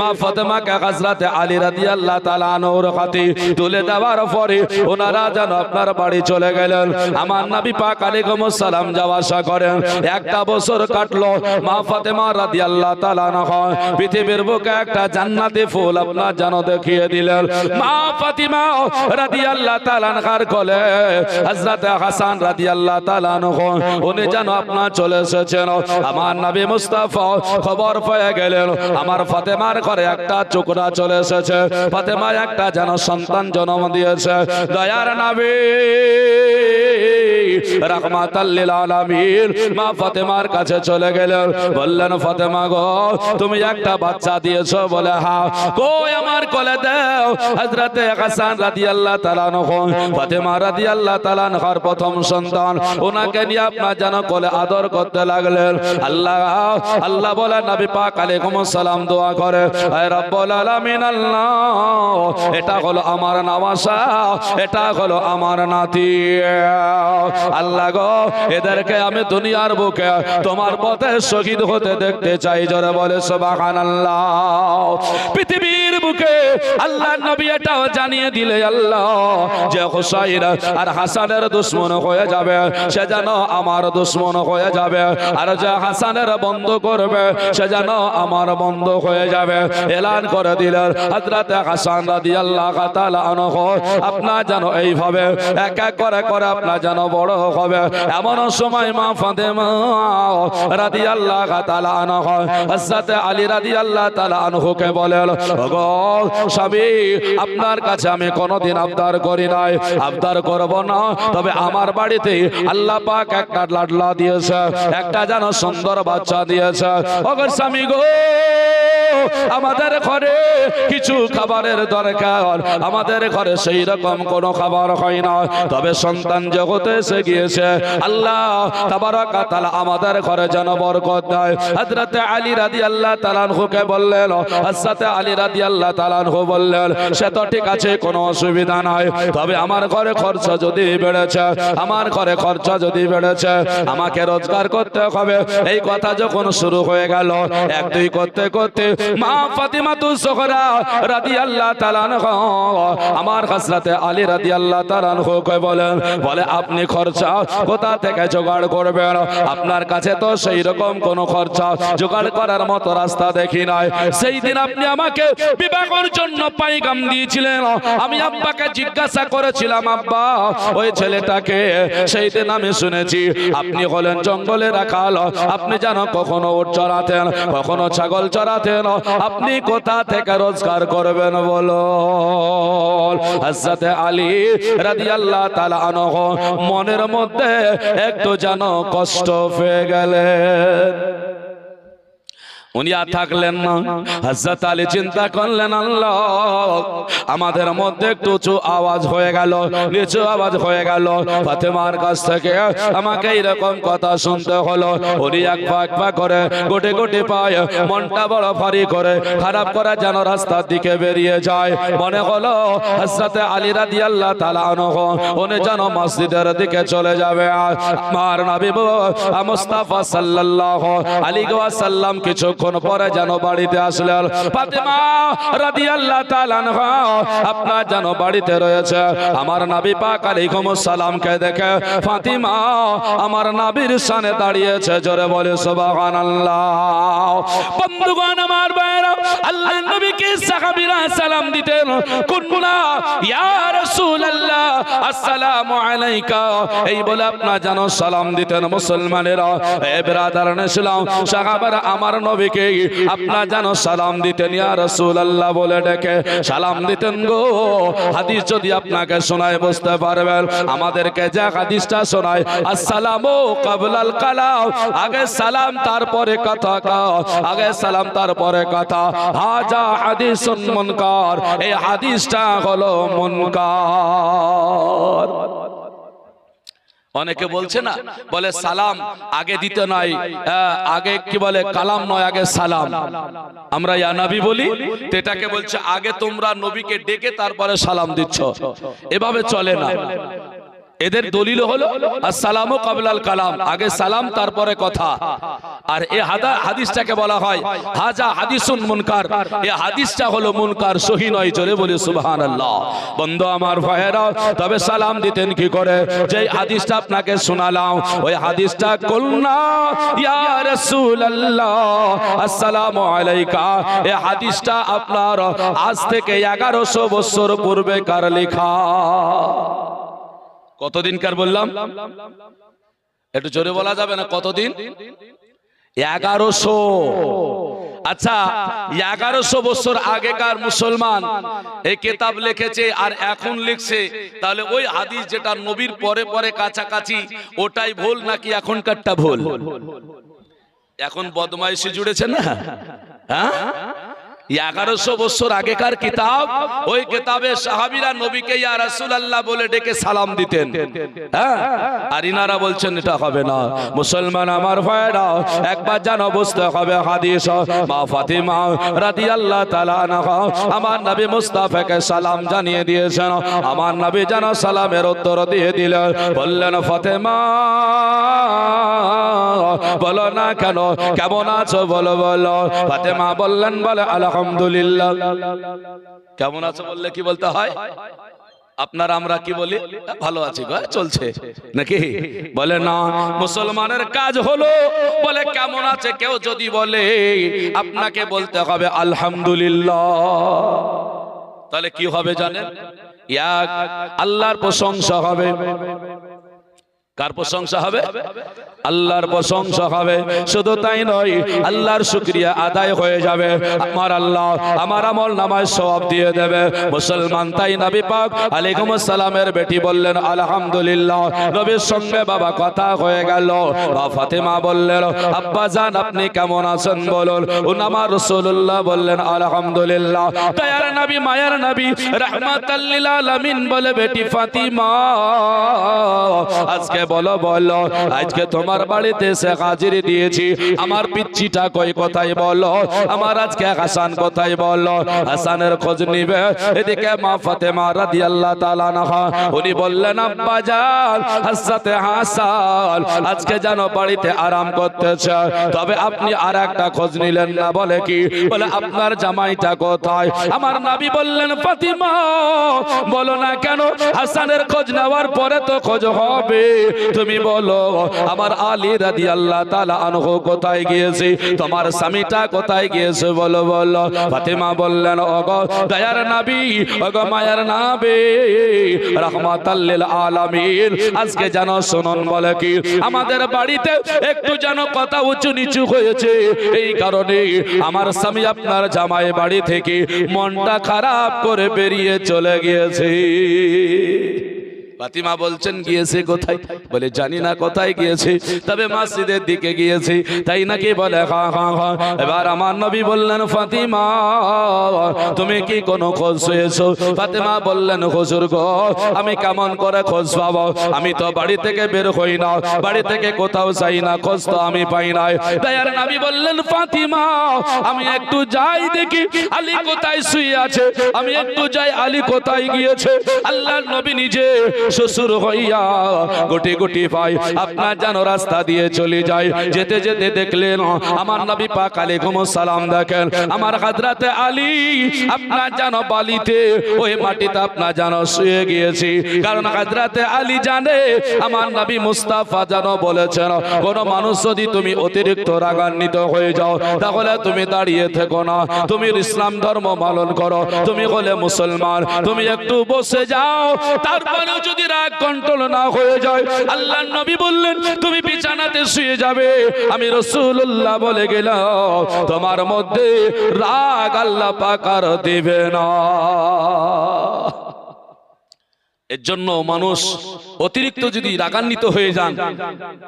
মা ফাতেমাকে হযরতে আলী রাদিয়াল্লাহু তাআলা আনহুর হাতে তুলে দেওয়ার পরে ওনারা যেন আপনার বাড়ি চলে গেলেন। আমার নবী পাক আলাইহিস সালাম যাওয়া আসা করেন। একটা বছর কাটলো, মা ফাতেমা রাদিয়াল্লাহু তাআলা আনহা পৃথিবীর বুকে একটা জান্নাতি ফুল আপনার যেন দেখিয়ে দিলেন। মা ফাতিমা রাদিয়াল্লাহু তাআলা আনহার কোলে হযরত হাসান রাদিয়াল্লাহু তাআলা আনহু উনি যেন আপনার চলে এসেছেন। আমার নবী মুস্তাফা খবর পেয়ে গেলেন। আমার ফাতেমার ঘরে একটা চোকরা চলে এসেছে। ফাতেমা একটা যেন সন্তান জন্ম দিয়েছে। দয়ার নাবি। আলামিন মা ফাতেমার কাছে চলে গেলেন। বললেন, ফাতেমা গো, তুমি একটা বাচ্চা দিয়েছ। বলে হ্যাঁ কই আমার কোলে দাও? হাসান তাআলা আনহু, ফাতেমা তাআলা আনহার প্রথম সন্তান। ওনাকে নিয়ে কোলে আদর করতে লাগলেন। আল্লাহ আল্লাহ বলে, নবী পাক আলাইহিস সালাম দোয়া করে। হে রব্বুল আলামিন, আল্লাহ, এটা হলো আমার নামাসা এটা হলো আমার নাতি। আল্লাহ গো এদেরকে আমি দুনিয়ার বুকে তোমার পথে শহীদ হতে দেখতে চাই। জোরে বলে, সুবহানাল্লাহ। পৃথিবীর বুকে আল্লাহ নবী এটাও জানিয়ে দিলে, আল্লাহ, যে হুসাইন আর হাসানের দুশ্মন হয়ে যাবে, সে যেন আমার দুশ্মন হয়ে যাবে, আর যে হাসানের বন্ধ করবে, সে যেন আমার বন্ধ হয়ে যাবে। এলান করে দিলেন হযরতে হাসান রাদিয়াল্লাহু তাআলা আনহু আপনার যেন এইভাবে, এক এক করে করে আপনার যেন বড় হবে। এমন সময় মা ফাতেমা রাদিয়াল্লাহু তাআলা আনহু, হযরতে আলী রাদিয়াল্লাহু তাআলা আনহুকে বলেন, ওগো স্বামী, আপনার কাছে আমি কোনোদিন আবদার করি নাই। আবদার করব না, তবে আমার বাড়িতে আল্লাহ পাক একটা লাডলা দিয়েছে, একটা যেন সুন্দর বাচ্চা দিয়েছে। ওগো স্বামী গো, আমাদের ঘরে কিছু খাবারের দরকার। আমাদের ঘরে সেই রকম কোনো খাবার হয় না, তবে সন্তান জগতে এসে গিয়েছে। আল্লাহ তাবারাকা তাআলা আমাদের ঘরে যেন বরকত দেয়। হযরতে আলী রাদিয়াল্লাহু তাআলা হুকে বললেন, হযরতে আলী রাদিয়াল্লাহু তাআলা আনহু বললেন, সে তো ঠিক আছে, কোনো অসুবিধা নাই। তবে আমার ঘরে খরচা যদি বেড়েছে, আমার ঘরে খরচা যদি বেড়েছে, আমাকে রোজগার করতে হবে। এই কথা যখন শুরু হয়ে গেল, এক দুই করতে করতে মা ফাতিমা তু সোহরা রাদিয়াল্লাহু তাআলা আনহা, আমার হযরতে আলী রাদিয়াল্লাহু তাআলা আনহুকে বলেন, বলে, আপনি খরচা কোথা থেকে জোগাড় করবেন? আপনার কাছে তো সেই রকম কোনো খরচা জোগাড় করার মতো রাস্তা দেখি নাই। সেই দিন আপনি আমাকে বিবাহের জন্য পাইগাম দিয়েছিলেন। আমি আব্বাকে জিজ্ঞাসা করেছিলাম, আব্বা, ওই ছেলেটাকে সেই দিন আমি শুনেছি। আপনি হলেন জঙ্গলে রাখাল আপনি যেন কখনো উট চড়াতেন, কখনো ছাগল চড়াতেন। আপনি কোথা থেকে রোজগার করবেন বলো? হযরতে আলী রাদিয়াল্লাহু তাআলা আনহু মনের মধ্যে একটু যেন কষ্ট পেয়ে গেলেন। উনি আর থাকলেন না। হযরত আলী চিন্তা করলেন, আল্লাহ, আমাদের মধ্যে একটু উঁচু আওয়াজ হয়ে গেল, নিচু আওয়াজ হয়ে গেল। ফাতেমার কাছ থেকে আমাকে এরকম কথা শুনতে হলো। উনি এক পা এক পা করে গোটে গোটে পায় মনটা বড় ভারী করে খারাপ করা যেন রাস্তার দিকে বেরিয়ে যায়। মনে হলো হযরত আলী রাদিয়াল্লাহু তাআলা আনহু, উনি যেন মসজিদের দিকে চলে যাবে। আমার নবী মুস্তাফা সাল্লাল্লাহু আলাইহি ওয়াসাল্লাম কিছুক্ষণ পরে যেন বাড়িতে আসলেন ফাতেমা আপনার যেন বাড়িতে রয়েছে। আমার নবী পাক আলাইহিস সালামকে দেখে, ফাতিমা, আমার নবীর সামনে দাঁড়িয়েছে, জোরে বলে বন্ধুগণ আমার আল্লাহ নবীকে সালাম দিতেন। আসসালামু আলাইকা। এই বলে আপনার যেন সালাম দিতেন মুসলমানেরা। এ সাহাবারা, আমার নবীকে আপনার যেন সালাম দিতেন ইয়া রাসূলুল্লাহ বলে ডেকে, সালাম দিতেন গো। হাদিস যদি আপনাকে শোনায় বুঝতে পারবেন, আমাদেরকে যে হাদিসটা শোনায়, আসসালামু কাবলাল কালাম। আগে সালাম, তারপরে কথা কাও। আগে সালাম, তারপরে কথা। হাজা হাদিসুন মুনকার। এই হাদিসটা হলো মুনকার। অনেকে বলছে না বলে সালাম আগে দিতে নাই আহ, আগে কি বলে কালাম নয় আগে সালাম আমরা ইয়া নবী বলি এটাকে বলছে আগে তোমরা নবীকে ডেকে তারপরে সালাম দিচ্ছ। এভাবে চলে না। এদের দলিল হলো আর আসসালামু কাবলাল কালাম। আগে সালাম তারপরে কথা। আর এ হাদা হাদিসটাকে বলা হয় হাজা হাদিসুন মুনকার। এ হাদিসটা হলো মুনকার সহি নয় চলে বলি সুবহানাল্লাহ। বন্ধু আমার ভাইয়েরা তবে সালাম দিতেন কি করে? যে হাদিসটা আপনাকে শোনালাম ওই হাদিসটা কলনা ইয়া রাসূলুল্লাহ আসসালামু আলাইকা। এ হাদিসটা আপনার আজ থেকে 1100 বছর পূর্বে কার লেখা। কতদিনকার বললাম? একটু জোরে বলা যাবে না কতদিন? এগারোশো। আচ্ছা এগারোশো বছর আগেকার মুসলমান এই কেতাব লিখেছে আর এখন লিখছে। তাহলে ওই হাদিস যেটা নবীর পরে পরে কাছাকাছি, ওটাই ভুল নাকি এখনকারটা ভুল? এখন বদমাইশি জুড়েছে না? হ্যাঁ? এগারোশো বছর আগেকার কিতাব, ওই কিতাবে সাহাবিরা নবীকে ইয়া রাসূলুল্লাহ বলে ডেকে সালাম দিতেন। হ্যাঁ? আর ইনারা বলছেন, এটা হবে না। মুসলমান আমার ভাইরা, একবার জানো বুঝতে হবে হাদিস। মা ফাতিমা তাআলা আনহা, আমার নবী মুস্তাফাকে সালাম জানিয়ে দিয়েছেন। আমার নবী জানো সালামের উত্তর দিয়ে দিলেন। বললেন, ফাতেমা, বলো না কেন? কেমন আছো? বলো বলো। ফাতেমা বললেন, বলে আলহামদুলিল্লাহ। কেমন আছো বললে কি বলতে হয়? আপনার আমরা কি বলি? ভালো আছি চলছে। নাকি? বলে না, মুসলমানের কাজ হলো, বলে কেমন আছে কেউ যদি বলে, আপনাকে বলতে হবে আলহামদুলিল্লাহ। তাহলে কি হবে জানেন? আল্লাহর প্রশংসা হবে। কার প্রশংসা হবে? আল্লাহর প্রশংসা হবে। শুধু তাই নয়, আল্লাহর শুক্রিয়া আদায় হয়ে যাবে। আমার আল্লাহ আমার আমল নামায় সব দিয়ে দেবে। মুসলমান তাই নবী পাক আলাইকুম আসসালামের বেটি বললেন, আলহামদুলিল্লাহ। নবীর সঙ্গে বাবা কথা হয়ে গেল। বা ফাতেমা বললেন, আব্বা জান, আপনি কেমন আছেন বলুন? উনামা রাসূলুল্লাহ বললেন, আলহামদুলিল্লাহ। দয়ার নবী, মায়ার নবী, রাহমাতাল লিল আলামিন বলে, বেটি ফাতিমা, আজকে বলো বলো, আজকে তোমার বাড়িতে এসে হাজির দিয়েছি। আমার পিচ্ছিটা কই, কোথায় বলো? আমার আজকে হাসান কোথায় বলো? হাসানের খোঁজ নিবে। এদিকে মা ফাতেমা রাদিয়াল্লাহু তাআলা আনহা, উনি বললেন, আব্বা জান হাসাতে হাসান, আজকে জানো বাড়িতে আরাম করতেছে। তবে আপনি আর একটা খোঁজ নিলেন না, বলে কি? বলে, আপনার জামাইটা কোথায়? আমার নাবি বললেন, ফাতিমা, বলো না কেন? হাসানের খোঁজ নেওয়ার পরে তো খোঁজ হবে। তুমি বলো, আমার আলী রাদি আল্লাহ তালা আনহু কোথায় গিয়েছে? তোমার স্বামীটা কোথায় গিয়েছে? বলো বলো। ফাতেমা বললেন, ওগো দয়ার নাবি অগ মায়ার নাবি রহমাতাল্লিল আলামিন। আজকে যেন শুনুন বলে কি, আমাদের বাড়িতে একটু যেন কথা উঁচু নিচু হয়েছে। এই কারণে আমার স্বামী আপনার জামাই বাড়ি থেকে মনটা খারাপ করে বেরিয়ে চলে গিয়েছে। ফাতিমা বলছেন, গিয়েছে কোথায়? বলে, জানি না কোথায় গিয়েছে, তবে মসজিদের দিকে গিয়েছে। তাই নাকি বলে, হা হা হা। এবার আমার নবী বললেন, ফাতিমা, তুমি কি কোনো খোঁজ পেয়েছ ফাতিমা বললেন, হুজুর গো, আমি কেমন করে খোঁজ পাবো? আমি তো বাড়ি থেকে বের হই না, বাড়ি থেকে কোথাও যাই না, খোঁজ তো আমি পাই নাই তাই আর নবী বললেন, ফাতিমা, আমি একটু যাই দেখি, আলী কোথায় শুয়ে আছে? আমি একটু যাই, আলী কোথায় গিয়েছে? আল্লাহর নবী নিজে শ্বশুর হইয়া গোটি গোটি ভাই আপনার যেন রাস্তা দিয়ে চলে যায়। যেতে যেতে দেখলেন, আমার নবী পাক আলাইকুম সালাম দেখেন, আমার হাজরাতে আলী আপনার যেন বালিতে, ওই মাটিতে আপনার যেন শুয়ে গিয়েছি। কারণ হাজরাতে আলী জানে, আমার নবী মুস্তাফা যেন বলেছেন, কোন মানুষ যদি তুমি অতিরিক্ত রাগান্বিত হয়ে যাও, তাহলে তুমি দাঁড়িয়ে থেকো না। তুমি ইসলাম ধর্ম পালন করো, তুমি হলে মুসলমান। তুমি একটু বসে যাও, তারপরেও যদি রাগ কন্ট্রোল না হয়ে যায় আল্লাহ নবী বললেন, তুমি বিছানাতে শুয়ে যাবে। আমি রসুল্লাহ বলে গেলাম, তোমার মধ্যে রাগ আল্লাহ পাকার দিবে না। এর জন্য মানুষ অতিরিক্ত যদি রাগান্বিত হয়ে যান,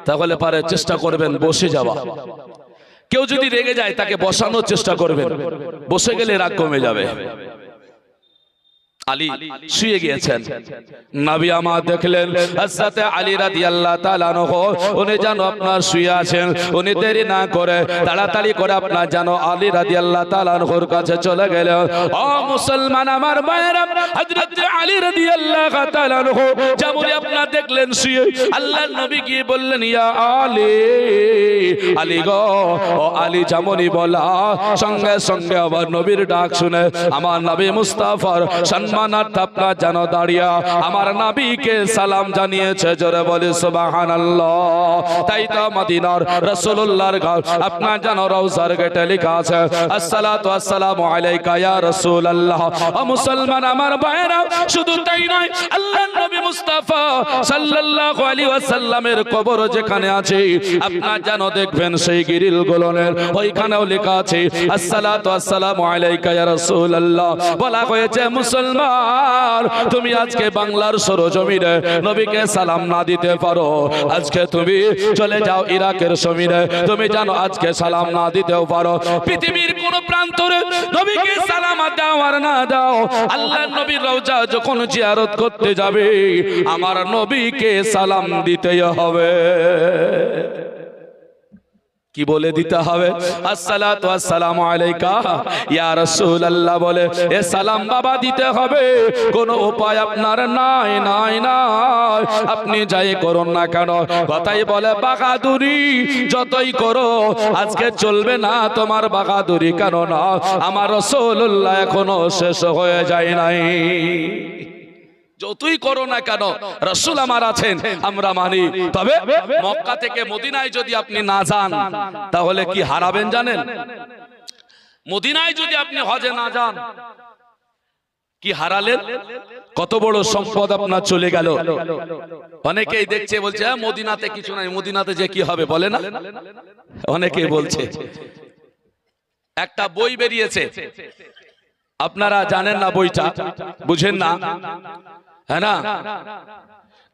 তাহলে পারে চেষ্টা করবেন বসে যাওয়া। কেউ যদি রেগে যায়, তাকে বসানোর চেষ্টা করবেন। বসে গেলে রাগ কমে যাবে। আলী শুয়ে গিয়েছেন। নবী আমার দেখলেন হযরতে আলী রাদিয়াল্লাহু তাআলা আনহু উনি যেন আপনার শুয়ে আছেন উনি দেরি না করে তাড়াতাড়ি করে আপনার যেন আলী রাদিয়াল্লাহু তাআলা আনহুর কাছে চলে গেলেন। ও মুসলমান আমার ভাইরা হযরত আলী রাদিয়াল্লাহু তাআলা আনহু যেমন আপনার দেখলেন শুয়ে আল্লাহর নবী গিয়ে বললেন ইয়া আলী আলী গো ও আলী যেমনই বলা সঙ্গে সঙ্গে আবার নবীর ডাক শুনে আমার নবী মুস্তাফার সম্মানার্থে আপনার যেন দাঁড়িয়ে আমার নবীকে সালাম জানিয়েছে, জোরে বলে সুবহানাল্লাহ। তাই তো মদিনার রাসূলুল্লাহর ঘর, আপনার যেন রওজার গেটে লেখা আছে, আসসালাতু আসসালামু আলাইকা ইয়া রাসূলুল্লাহ। ও মুসলমান আমার ভাইরা শুধু তাই নয়, আল্লাহর নবী মুস্তাফা সাল্লাল্লাহু আলাইহি ওয়াসাল্লামের কবর যেখানে আছে, আপনার যেন দেখবেন সেই গিরিল গোলনের ওইখানেও লেখা আছে, আসসালাতু আসসালামু আলাইকা ইয়া রাসূলুল্লাহ। বলা হয়েছে, মুসলমান তুমি আজকে বাংলার সরজমিনে নবীকে সালাম না দিতে পারো। আজকে তুমি চলে যাও ইরাকের জমিনে। তুমি জানো আজকে সালাম না দিতেও পারো। পৃথিবীর কোন প্রান্তরে নবীকে সালাম দাও আর না দাও। আল্লাহর নবীর রওজা যখন জিয়ারত করতে যাবে, আমার নবীকে সালাম দিতেই হবে। কি বলে দিতে হবে? আসসালাতু আসসালামু আলাইকা। ইয়া রাসূলুল্লাহ বলে এ সালাম বাবা দিতে হবে। কোন উপায় আপনার নাই নাই নাই। আপনি যাই করুন না কেন? কথাই বলে বাগাদুরি যতই করো আজকে চলবে না তোমার বাগাদুরি কেন না আমার রাসূলুল্লাহ এখনও শেষ হয়ে যায় নাই। যতই করো না কেন রসুল আমার আছেন আমরা মানি তবে মক্কা থেকে মদিনায় যদি আপনি না যান তাহলে কি হারাবেন জানেন মদিনায় যদি আপনি হজে না যান কি হারালেন কত বড় সম্পদ আপনার চলে গেল অনেকেই দেখছে বলছে "হ্যাঁ, মদিনাতে কিছু নাই মদিনাতে যে কি হবে বলে না অনেকেই বলছে একটা বই বেরিয়েছে আপনারা জানেন না বইটা বুঝেন না হ্যাঁ না?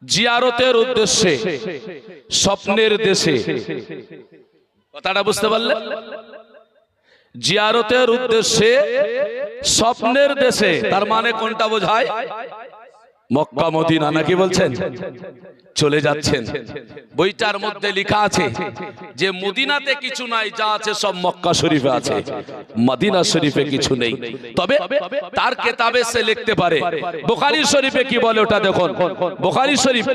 জিয়ারতের উদ্দেশ্যে, স্বপ্নের দেশে। কথাটা বুঝতে পারলেন জিয়ারতের উদ্দেশ্যে, স্বপ্নের দেশে, তার মানে কোনটা বোঝায়? মক্কা, মদিনা, নাকি বলছেন? চলে যাচ্ছেন। বইটার মধ্যে লেখা আছে যে মদিনাতে কিছু নাই, যা আছে সব মক্কা শরীফে আছে। মদিনা শরীফে কিছু নেই। তবে তার কেতাবে সে লিখতে পারে, বুখারী শরীফে কি বলে ওটা দেখুন। বুখারী শরীফ,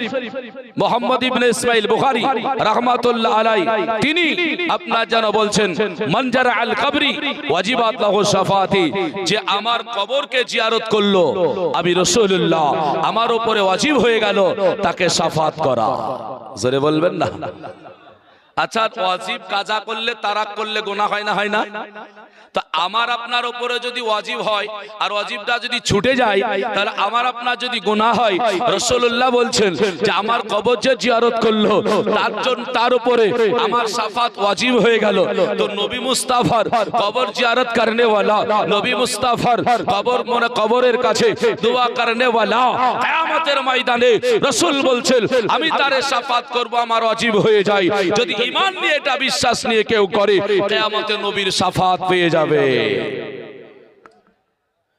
মোহাম্মদ ইবনে ইসমাইল বুখারী, রাহমাতুল্লাহ আলাই তিনি আপনার যেন বলছেন মনজার আল কবরি, ওয়াজিবাত লাহু শাফাতি যে আমার কবরকে জিয়ারত করল। আমি রাসূলুল্লাহ, আমার উপরে ওয়াজিব হয়ে গেল, তাকে সাফাত করা। জোরে বলবেন না? আচ্ছা ওয়াজিব কাজা করলে তারাক করলে গোনা হয় না হয় না? আমার আপনার উপরে যদি ওয়াজিব হয়, আর ওয়াজিবটা যদি ছুটে যায়, তাহলে আমার আপনার যদি হয়। রসুল্লাহ বলছেন যে আমার কবর যে জিয়ারত করল, তার জন্য তার উপরে আমার সাফাত ওয়াজিব হয়ে গেল। তো নবী মুস্তাফার কবর জিয়ারত ওয়ালা নবী মুস্তাফার কবর মনে কবরের কাছে দোয়া করনে ওয়ালা ময়দানে রসুল বলছেন, আমি তারে সাফাত করব, আমার ওয়াজিব হয়ে যায়। যদি ইমান নিয়ে এটা বিশ্বাস নিয়ে কেউ করে, কিয়ামতে নবীর সাফাত পেয়ে যাবে।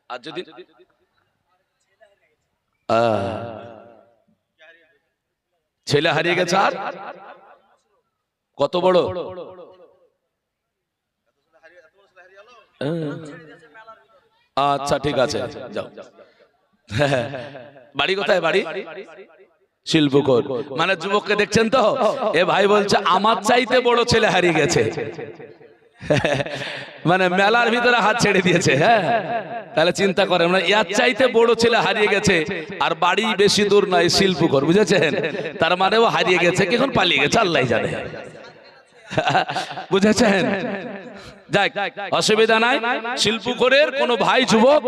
আর যদি ছেলে হারিয়ে গেছে আর? কত বড়? আচ্ছা ঠিক আছে যাও। বাড়ি কোথায় বাড়ি? শিল্পকর। মানে যুবককে দেখছেন তো? এ ভাই বলছে আমার চাইতে বড় ছেলে হারিয়ে গেছে। মানে মেলার ভিতরে হাত ছেড়ে দিয়েছে হ্যাঁ? তাহলে চিন্তা করেন মানে ইয়ার চাইতে বড় ছেলে হারিয়ে গেছে, আর বাড়ি বেশি দূর নয়, শিল্পকর, বুঝেছেন? তার মানেও হারিয়ে গেছে কখন পালিয়ে গেছে আল্লাহ জানে। বুঝেছেন? অসুবিধা নাই। শিল্পকরের কোন ভাই যুবক,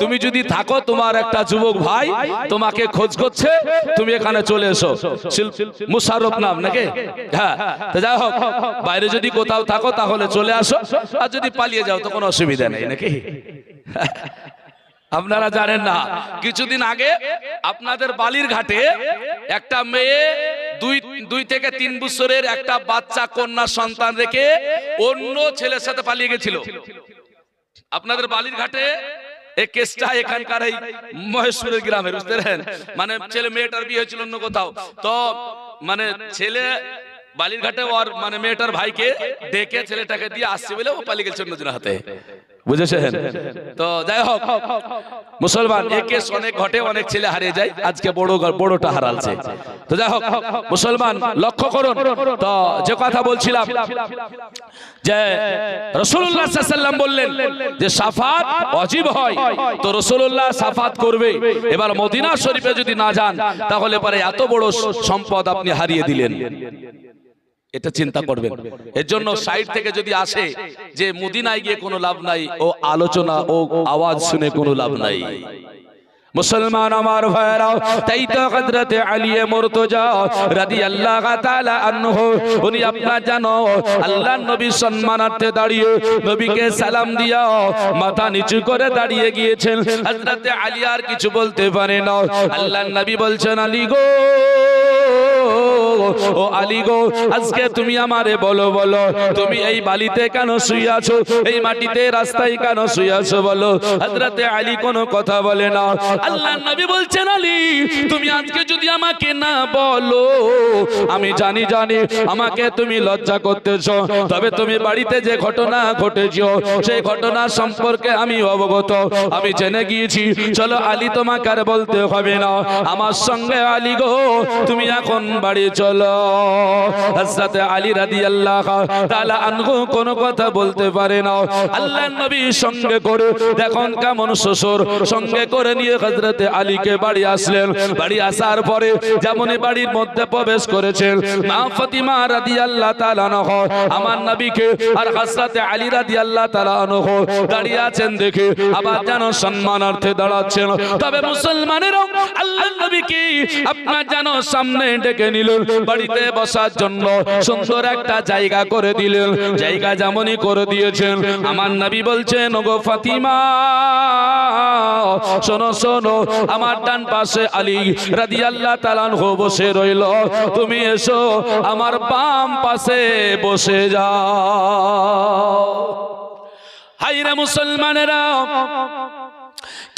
তুমি যদি থাকো, তোমার একটা যুবক ভাই তোমাকে খোঁজ করছে, তুমি এখানে চলে এসো। মুশারফ নাম নাকি? হ্যাঁ যাই হোক, বাইরে যদি কোথাও থাকো, তাহলে চলে আসো। আর যদি পালিয়ে যাও, তো কোনো অসুবিধা নেই, নাকি? আপনারা জানেন না, কিছুদিন আগে আপনাদের বালির ঘাটে একটা মেয়ে দুই দুই থেকে তিন বছরের একটা বাচ্চা কন্যা সন্তান রেখে অন্য ছেলের সাথে পালিয়ে গেছিল। আপনাদের বালির ঘাটে এই কেসটা এখানকার এই মহেশপুরের গ্রামের, বুঝতে মানে ছেলে মেয়েটার বিয়ে হয়েছিল অন্য কোথাও। তো মানে ছেলে বালিরঘাটে ওর মানে মেয়েটার ভাইকে ডেকে ছেলেটাকে দিয়ে আসছে বলে ও পালিয়ে গেছে অন্যজনের হাতে। বুঝেছেন? তো যাই হোক, মুসলমান এ কেস অনেক ঘটে, অনেক ছেলে হারিয়ে যায়। আজকে বড় বড়টা হারালছে। তো যাই হোক, মুসলমান, লক্ষ্য করুন। তো যে কথা বলছিলাম, যে রসুল্লাহ সাল্লাম বললেন যে সাফাত অজীব হয়। তো রসুল্লাহ সাফাত করবে। এবার মদিনা শরীফে যদি না যান, তাহলে পরে এত বড় সম্পদ আপনি হারিয়ে দিলেন। এটা চিন্তা করবেন। এর জন্য সাইড থেকে যদি আসে যে মদিনায় গিয়ে কোনো লাভ নাই ও আলোচনা ও আওয়াজ শুনে কোনো লাভ নাই। মুসলমান আমার ভাইরাও তাই তো হযরত আলী মুর্তজা রাদিয়াল্লাহু তাআলা আনহু উনি আপনার জানো আল্লাহর নবী সম্মানার্থে দাঁড়িয়ে নবীকে সালাম দিয়া মাথা নিচু করে দাঁড়িয়ে গিয়েছেন। হযরত আলী আর কিছু বলতে পারে না। আল্লাহর নবী বলছেন আলী গো ও আলী গো, আজকে তুমি আমারে বলো বলো, তুমি এই বালিতে কেন শুয়ে এই মাটিতে রাস্তায় কেন শুয়ে বলো? হযরতে আলী কোনো কথা বলে না। আল্লাহ নবী বলছেন, আলী, তুমি আজকে যদি আমাকে না বলো, আমি জানি জানি আমাকে তুমি লজ্জা করতেছো। তবে তুমি বাড়িতে যে ঘটনা ঘটেছো সেই ঘটনা সম্পর্কে আমি অবগত। আমি জেনে গিয়েছি। চলো আলী তোমাকে আর বলতে হবে না। আমার সঙ্গে আলী গো, তুমি এখন বাড়ি চলো। হযরত আলী রাদিয়াল্লাহু তাআলা আনহু কোনো কথা বলতে পারে না। আল্লাহর নবী সঙ্গে করে দেখুন কেমন শ্বশুর, সঙ্গে করে নিয়ে হযরত আলীকে বাড়ি আসলেন। বাড়ি আসার পরে যেমনই বাড়ির মধ্যে প্রবেশ করেছেন, মা ফাতিমা রাদিয়াল্লাহু তাআলা আনহু, আমার নবীকে আর হযরত আলী রাদিয়াল্লাহু তাআলা আনহু দাঁড়িয়ে আছেন দেখে আবার যেন সম্মানার্থে দাঁড়াচ্ছেন। তবে মুসলমানেরও আল্লাহর নবীকে আপনার যেন সামনে ডেকে নিলেন। বাড়িতে বসার জন্য সুন্দর একটা জায়গা করে দিলেন। জায়গা যেমনই করে দিয়েছেন। আমার নবী বলছেন, ওগো ফাতিমা, শোনো শোনো, আমার ডান পাশে আলী রাদিয়াল্লাহু তাআলা আনহু বসে রইল। তুমি এসো, আমার বাম পাশে বসে যাও। হাইরা মুসলমানেরা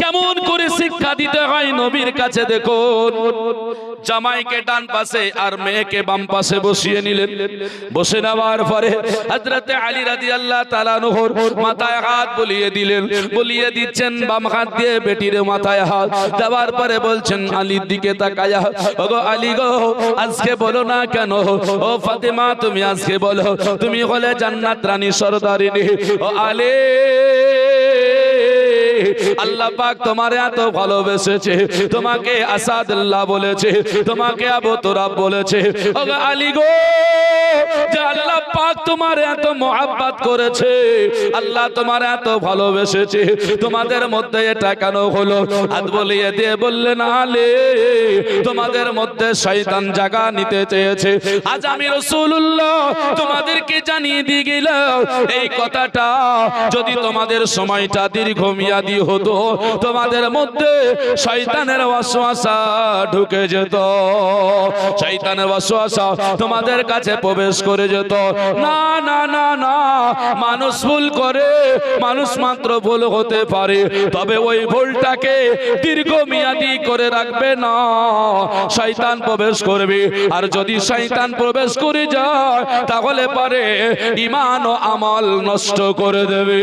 কেমন করে শিক্ষা দিতে হয় নবীর কাছে দেখুন। জামাইকে ডান পাশে আর মেয়েকে বাম পাশে বসিয়ে নিলেন। বসে নেওয়ার পরে হযরতে আলী রাদিয়াল্লাহু তাআলা নহর মাথায় হাত বলিয়ে দিলেন। বলিয়ে দিচ্ছেন বাম হাত দিয়ে বেটির মাথায় হাত। দেওয়ার পরে বলছেন, আলীর দিকে তাকায়া। ওগো আলী গো, আজকে বলো না কেন? ও ফাতেমা, তুমি আজকে বলো। তুমি হলে জান্নাত রানী সরদারিনী। ও আলী! আল্লাহ পাক তোমার এত ভালোবেসেছে, তোমাকে আসাদুল্লাহ বলেছে, তোমাকে আবু তোরাব বলেছে। ওগো আলী গো, যে আল্লাহ পাক তোমার এত মোহাব্বত করেছে, আল্লাহ তোমার এত ভালোবেসেছে, তোমাদের মধ্যে এটা কেন হলো? হাত বলিয়ে দিয়ে বললেন, আলে, তোমাদের মধ্যে শয়তান জায়গা নিতে চেয়েছে। আজ আমি রসুল্লাহ তোমাদেরকে জানিয়ে দিয়ে গেলাম, এই কথাটা যদি তোমাদের সময়টা দীর্ঘমেয়াদী হতো, তোমাদের মধ্যে শয়তানের ওয়াসওয়াসা ঢুকে যেত। শয়তানের ওয়াসওয়াসা তোমাদের কাছে প্রবেশ করে যেত। না না না না, মানুষ ভুল করে, মানুষ মাত্র ভুল হতে পারে। তবে ওই ভুলটাকে দীর্ঘমেয়াদী করে রাখবে না। শয়তান প্রবেশ করবে। আর যদি শয়তান প্রবেশ করে যায়, তাহলে পারে ইমান ও আমল নষ্ট করে দেবে।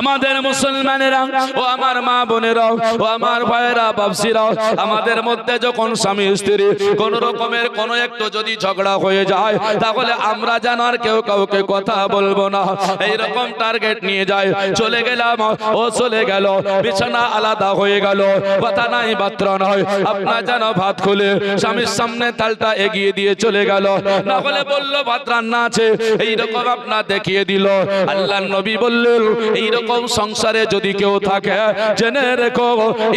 আমাদের মুসলমানেরা, ও আমার মা বোনেরাও, ও আমার ভাইয়েরা, বাপসিরাও, আমাদের মধ্যে যখন স্বামী, স্ত্রী কোন রকমের কোন একটু যদি ঝগড়া হয়ে যায়, তাহলে আমরা যেন আর কেউ কাউকে কথা বলব না। এইরকম টার্গেট নিয়ে যায়। চলে গেলাম, ও চলে গেল, বিছানা আলাদা হয়ে গেল, কথা নাই, বাত্রা নয় আপনার যেন ভাত খুলে স্বামীর সামনে তালটা এগিয়ে দিয়ে চলে গেল। না হলে বলল, ভাত রান্না আছে। এইরকম আপনার দেখিয়ে দিল। আল্লাহ নবী বললেন এইরকম সংসারে যদি কেউ থাকে, জেনে রেখো,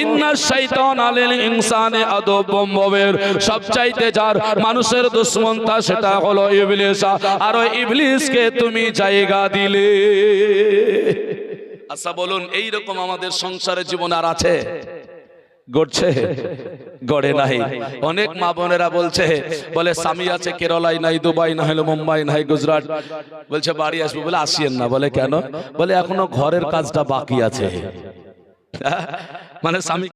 ইন্না শৈতান আলিল ইনসানে আদবের সবচাইতে যার মানুষের দুশ্মন তা সেটা হলো ইবলিস। আর ওই ইবলিসকে তুমি জায়গা দিলে। আচ্ছা বলুন, এইরকম আমাদের সংসারের জীবন আর আছে? গড়ছে। গড়ে নাই। অনেক মা বোনেরা বলছে, বলে, স্বামী আছে কেরলাই নাই, দুবাই না হলো মুম্বাই নাই গুজরাট। বলছে, বাড়ি আসব। বলে, আসিয়েন না। বলে, কেন? বলে, এখনও ঘরের কাজটা বাকি আছে। মানে স্বামী